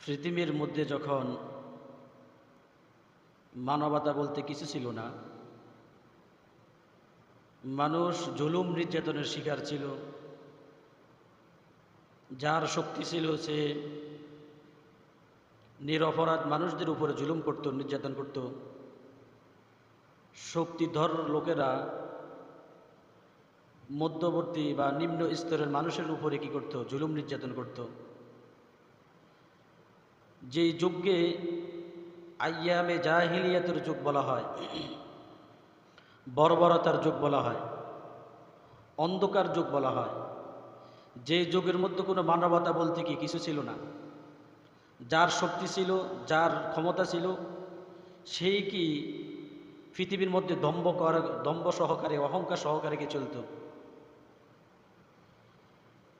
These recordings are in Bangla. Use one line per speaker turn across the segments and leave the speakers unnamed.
পৃথিবীর মধ্যে যখন মানবতা বলতে কিছু ছিল না, মানুষ জুলুম নির্যাতনের শিকার ছিল। যার শক্তি ছিল সে নিরপরাধ মানুষদের উপরে জুলুম করত, নির্যাতন করত। শক্তিধর লোকেরা মধ্যবর্তী বা নিম্ন স্তরের মানুষের উপরে কি করত? জুলুম নির্যাতন করত। যেই যুগে আয়ামে জাহিলিয়াতের যুগ বলা হয়, বর্বরতার যুগ বলা হয়, অন্ধকার যুগ বলা হয়। যে যুগের মধ্যে কোনো মানবতা বলতে কি কিছু ছিল না। যার শক্তি ছিল, যার ক্ষমতা ছিল, সেই কি পৃথিবীর মধ্যে দম্ভ দম্ভ সহকারে, অহংকার সহকারে কি চলত?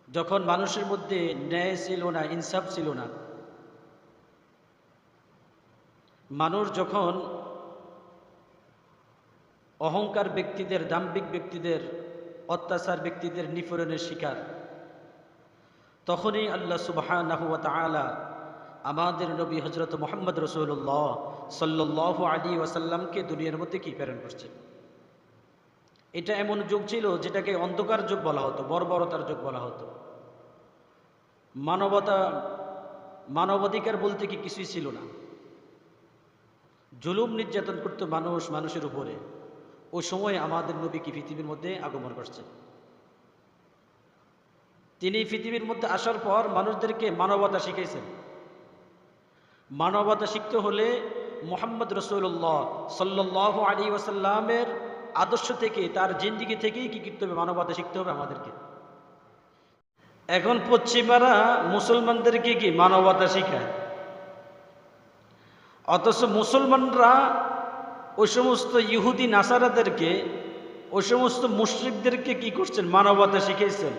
যখন মানুষের মধ্যে ন্যায় ছিল না, ইনসাফ ছিল না মানুষ যখন অহংকার ব্যক্তিদের, দাম্ভিক ব্যক্তিদের, অত্যাচার ব্যক্তিদের নিপীড়নের শিকার, তখনই আল্লাহ সুবাহ আমাদের নবী হজরত মোহাম্মদ রসুল্লাহ সাল্লাহ আলী ওয়াসাল্লামকে দুনিয়ার মধ্যে কি প্রেরণ করছেন? এটা এমন যুগ ছিল যেটাকে অন্ধকার যুগ বলা হতো, বর্বরতার যুগ বলা হতো। মানবতা, মানবাধিকার বলতে কি কিছুই ছিল না। জুলুম নির্যাতন করতো মানুষ মানুষের উপরে। ওই সময় আমাদের নবী কি পৃথিবীর মধ্যে আগমন করছেন তিনি পৃথিবীর মধ্যে আসার পর মানুষদেরকে মানবতা শিখেছেন মানবতা শিখতে হলে মোহাম্মদ রসুল্লাহ সাল্লাহ আলী ওয়াসাল্লামের আদর্শ থেকে, তার জিন্দিগি থেকেই কী করতে হবে? মানবতা শিখতে হবে আমাদেরকে। এখন পশ্চিমারা মুসলমানদেরকে কি মানবতা শিখায়? অথচ মুসলমানরা ওই সমস্ত ইহুদি নাসারাদেরকে, ওই সমস্ত মুশ্রিকদেরকে কি করছেন? মানবতা শিখেছেন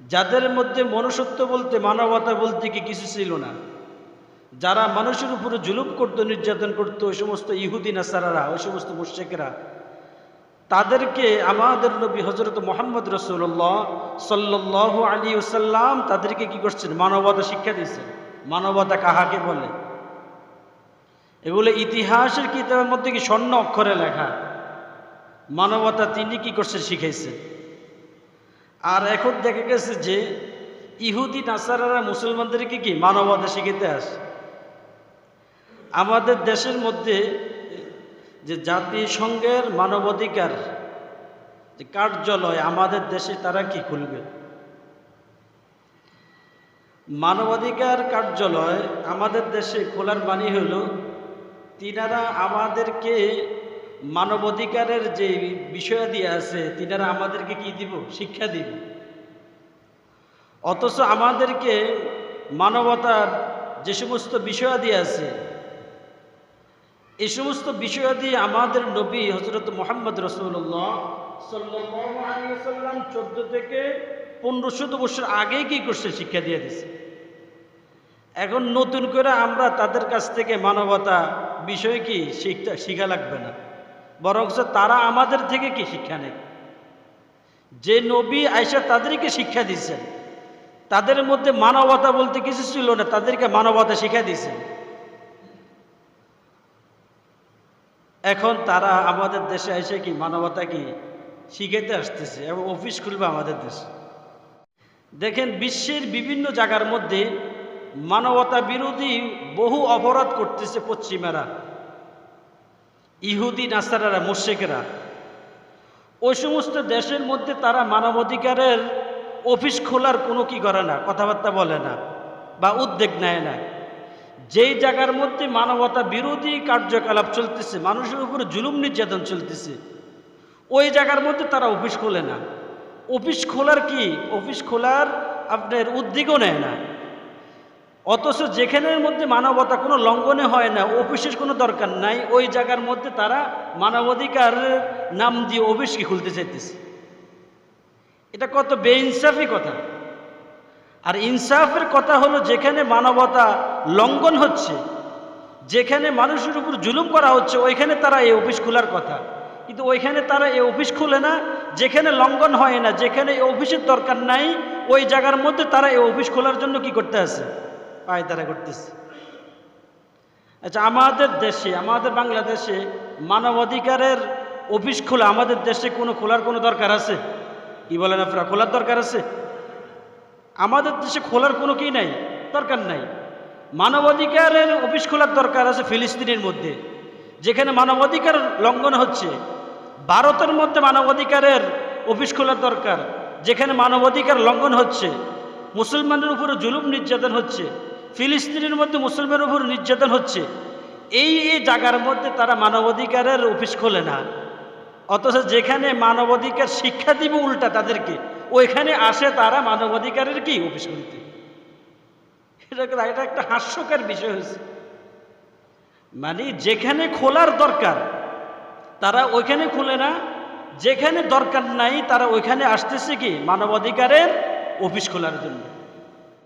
যাদের মধ্যে মনুষ্যত্ব বলতে, মানবতা বলতে কি কিছু ছিল না। যারা মানুষের উপরে জুলুম করতো, নির্যাতন করতো, ওই সমস্ত ইহুদি নাসারারা, ওই সমস্ত মুশ্রিকরা, তাদেরকে আমাদের নবী হজরত মোহাম্মদ রসুল্লাহ সাল্লাহ আলী ওসাল্লাম তাদেরকে কি করছেন? মানবতা শিক্ষা দিয়েছেন। মানবতা কাহাকে বলে? এগুলো ইতিহাসের কিতাবের মধ্যে কি স্বর্ণ অক্ষরে লেখা? মানবতা তিনি কি করছে, শিখাইছে। আর এখন দেখা গেছে যে ইহুদি, নাসারারা, মুসলমানদেরকে কি মানবতা শিখিতে আসে? আমাদের দেশের মধ্যে যে জাতিসংঘের মানবাধিকার, যে কার্যালয় আমাদের দেশে, তারা কি খুলবে? মানবাধিকার কার্যালয় আমাদের দেশে খোলার বাণী হলো তিনারা আমাদেরকে মানবাধিকারের যে বিষয়াদি আছে, তিনারা আমাদেরকে কি দিব? শিক্ষা দিব। অথচ আমাদেরকে মানবতার যে সমস্ত বিষয়াদি আছে, এই সমস্ত বিষয়াদি আমাদের নবী হজরত মোহাম্মদ রসুল্লাহ সাল্লাম চোদ্দ থেকে পনেরো শত বছর আগেই কি করছে? শিক্ষা দিয়ে দিছে। এখন নতুন করে আমরা তাদের কাছ থেকে মানবতা বিষয় কি শিখতে, শিখা লাগবে না। বরং তারা আমাদের থেকে কি শিক্ষা নেয়? যে নবী আয়সা তাদেরকে শিক্ষা দিচ্ছেন তাদের মধ্যে মানবতা বলতে কিছু ছিল না, তাদেরকে মানবতা শিক্ষা দিয়েছেন। এখন তারা আমাদের দেশে এসে কি মানবতা কি শিখাইতে আসতেছে এবং অফিস খুলবে আমাদের দেশে। দেখেন বিশ্বের বিভিন্ন জায়গার মধ্যে মানবতা বিরোধী বহু অপরাধ করতেছে পশ্চিমারা, ইহুদি নাস্তারারা মোর্শেকেরা ওই সমস্ত দেশের মধ্যে তারা মানবাধিকারের অফিস খোলার কোনো কি করে না, কথাবার্তা বলে না বা উদ্যোগ নেয় না। যেই জায়গার মধ্যে মানবতা বিরোধী কার্যকলাপ চলতেছে, মানুষের উপরে জুলুম নির্যাতন চলতেছে, ওই জায়গার মধ্যে তারা অফিস খোলে না। অফিস খোলার কি? অফিস খোলার আপনার উদ্যোগও নেয় না। অথচ যেখানের মধ্যে মানবতা কোনো লঙ্ঘনে হয় না, অফিসের কোনো দরকার নাই, ওই জায়গার মধ্যে তারা মানবাধিকার নাম দিয়ে অফিসকে খুলতে চাইতেছে। এটা কত বেইনসাফি কথা। আর ইনসাফের কথা হলো যেখানে মানবতা লঙ্ঘন হচ্ছে, যেখানে মানুষের উপর জুলুম করা হচ্ছে, ওইখানে তারা এই অফিস খোলার কথা। কিন্তু ওইখানে তারা এই অফিস খুলে না, যেখানে লঙ্ঘন হয় না, যেখানে এই অফিসের দরকার নাই, ওই জায়গার মধ্যে তারা এই অফিস খোলার জন্য কি করতে আছে? পায়তারা করতেছে। আচ্ছা আমাদের দেশে, আমাদের বাংলাদেশে মানবাধিকারের অফিস খোলা আমাদের দেশে কোনো খোলার কোনো দরকার আছে? কি বলেন আপনারা, খোলার দরকার আছে? আমাদের দেশে খোলার কোনো কি নাই? দরকার নাই। মানবাধিকারের অফিস খোলার দরকার আছে ফিলিস্তিনের মধ্যে, যেখানে মানবাধিকার লঙ্ঘন হচ্ছে। ভারতের মধ্যে মানবাধিকারের অফিস খোলার দরকার, যেখানে মানবাধিকার লঙ্ঘন হচ্ছে। মুসলমানের উপরে জুলুম নির্যাতন হচ্ছে। ফিলিস্তিনের মধ্যে মুসলমানের উপর নির্যাতন হচ্ছে। এই এই জায়গার মধ্যে তারা মানবাধিকারের অফিস খোলে না। অথচ যেখানে মানবাধিকার শিক্ষা দিব উল্টা তাদেরকে, ওইখানে আসে তারা মানবাধিকারের কি অফিস এটা এটা একটা হাস্যকর বিষয় হয়েছে। মানে যেখানে খোলার দরকার, তারা ওইখানে খুলে না। যেখানে দরকার নাই, তারা ওইখানে আসতেছে কি? মানবাধিকারের অফিস খোলার জন্য।